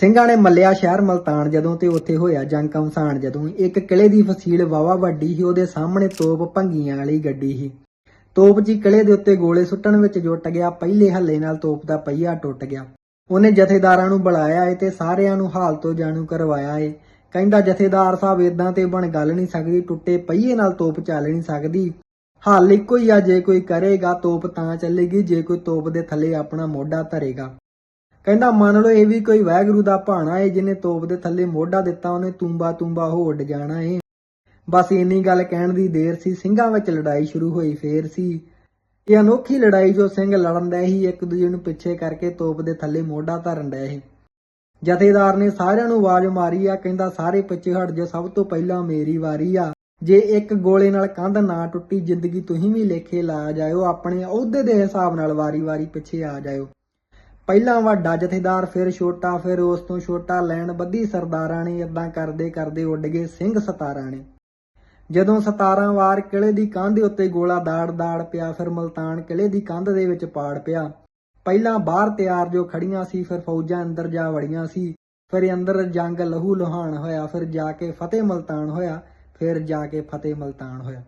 ਸਿੰਘਾਂ ਨੇ ਮੱਲਿਆ ਸ਼ਹਿਰ ਮਲਤਾਨ ਜਦੋਂ ਤੇ ਉੱਥੇ ਹੋਇਆ ਜੰਗ ਕਮਸਾਨ, ਜਦੋਂ ਇੱਕ ਕਿਲੇ ਦੀ ਫਸੀਲ ਵਾਵਾ ਵੱਡੀ ਸੀ, ਉਹਦੇ ਸਾਹਮਣੇ ਤੋਪ ਭੰਗੀਆਂ ਵਾਲੀ ਗੱਡੀ ਸੀ। ਤੋਪ ਜੀ ਕਿਲੇ ਦੇ ਉੱਤੇ ਗੋਲੇ ਸੁੱਟਣ ਵਿੱਚ ਜੁੱਟ ਗਿਆ, ਪਹਿਲੇ ਹੱਲੇ ਨਾਲ ਤੋਪ ਦਾ ਪਹੀਆ ਟੁੱਟ ਗਿਆ। ਉਹਨੇ ਜਥੇਦਾਰਾਂ ਨੂੰ ਬੁਲਾਇਆ ਏ ਤੇ ਸਾਰਿਆਂ ਨੂੰ ਹਾਲ ਤੋਂ ਜਾਣੂ ਕਰਵਾਇਆ ਏ। ਕਹਿੰਦਾ, ਜਥੇਦਾਰ ਸਾਹਿਬ ਇਦਾਂ ਤੇ ਬਣ ਗੱਲ ਨਹੀਂ ਸਕਦੀ, ਟੁੱਟੇ ਪਹੀਏ ਨਾਲ ਤੋਪ ਚੱਲ ਨਹੀਂ ਸਕਦੀ। ਹੱਲ ਇੱਕੋ ਹੀ ਆ, ਜੇ ਕੋਈ ਕਰੇਗਾ ਤੋਪ ਤਾਂ ਚੱਲੇਗੀ, ਜੇ ਕੋਈ ਤੋਪ ਦੇ ਥੱਲੇ ਆਪਣਾ ਮੋਢਾ ਧਰੇਗਾ। ਕਹਿੰਦਾ, ਮੰਨ ਲਓ, ਇਹ ਵੀ ਕੋਈ ਵਾਹਿਗੁਰੂ ਦਾ ਭਾਣਾ ਏ, ਜਿਹਨੇ ਤੋਪ ਦੇ ਥੱਲੇ ਮੋਢਾ ਦਿੱਤਾ, ਉਹਨੇ ਤੂੰਬਾ ਤੂੰਬਾ ਹੋ ਉੱਡ ਜਾਣਾ ਏ। ਬਸ ਇੰਨੀ ਗੱਲ ਕਹਿਣ ਦੀ ਦੇਰ ਸੀ, ਸਿੰਘਾਂ ਵਿੱਚ ਲੜਾਈ ਸ਼ੁਰੂ ਹੋਈ ਫੇਰ ਸੀ। ਇਹ ਅਨੋਖੀ ਲੜਾਈ ਜੋ ਸਿੰਘ ਲੜਨ ਦੇ ਹੀ ਇੱਕ ਦੂਜੇ ਨੂੰ ਪਿੱਛੇ ਕਰਕੇ ਤੋਪ ਦੇ ਥੱਲੇ ਮੋਢਾ ਧਰਨ ਡਏ ਸੀ ਜਥੇਦਾਰ ਨੇ ਸਾਰਿਆਂ ਨੂੰ ਆਵਾਜ਼ ਮਾਰੀ ਆ, ਕਹਿੰਦਾ, ਸਾਰੇ ਪਿੱਛੇ ਹਟ ਜਾ ਸਭ ਤੋਂ ਪਹਿਲਾਂ ਮੇਰੀ ਵਾਰੀ ਆ। ਜੇ ਇੱਕ ਗੋਲੇ ਨਾਲ ਕੰਧ ਨਾ ਟੁੱਟੀ, ਜ਼ਿੰਦਗੀ ਤੁਸੀਂ ਵੀ ਲੇਖੇ ਲਾ ਜਾਇਓ, ਆਪਣੇ ਅਹੁਦੇ ਦੇ ਹਿਸਾਬ ਨਾਲ ਵਾਰੀ-ਵਾਰੀ ਪਿੱਛੇ ਆ ਜਾਇਓ। ਪਹਿਲਾਂ ਵੱਡਾ ਜਥੇਦਾਰ ਫਿਰ ਛੋਟਾ, ਫਿਰ ਉਸ ਤੋਂ ਛੋਟਾ ਲੈਣ ਬੱਧੀ ਸਰਦਾਰਾਂ ਨੇ ਇਦਾਂ ਕਰਦੇ ਕਰਦੇ ਉੱਡ ਗਏ ਸਿੰਘ ਸਤਾਰਾਂ ਨੇ। ਜਦੋਂ 17 ਵਾਰ ਕਿਲੇ ਦੀ ਕੰਧ ਉੱਤੇ ਗੋਲਾ ਦਾੜ-ਦਾੜ ਪਿਆ, ਫਿਰ ਮਲਤਾਨ ਕਿਲੇ ਦੀ ਕੰਧ ਦੇ ਵਿੱਚ ਪਾੜ ਪਿਆ। ਪਹਿਲਾਂ ਬਾਹਰ ਤਿਆਰ ਜੋ ਖੜੀਆਂ ਸੀ, ਫਿਰ ਫੌਜਾਂ ਅੰਦਰ ਜਾ ਵੜੀਆਂ ਸੀ, ਫਿਰ ਅੰਦਰ ਜੰਗ ਲਹੂ ਲੁਹਾਨ ਹੋਇਆ, ਫਿਰ ਜਾ ਕੇ ਫਤਿਹ ਮਲਤਾਨ ਹੋਇਆ, ਫਿਰ ਜਾ ਕੇ ਫਤਿਹ ਮਲਤਾਨ ਹੋਇਆ।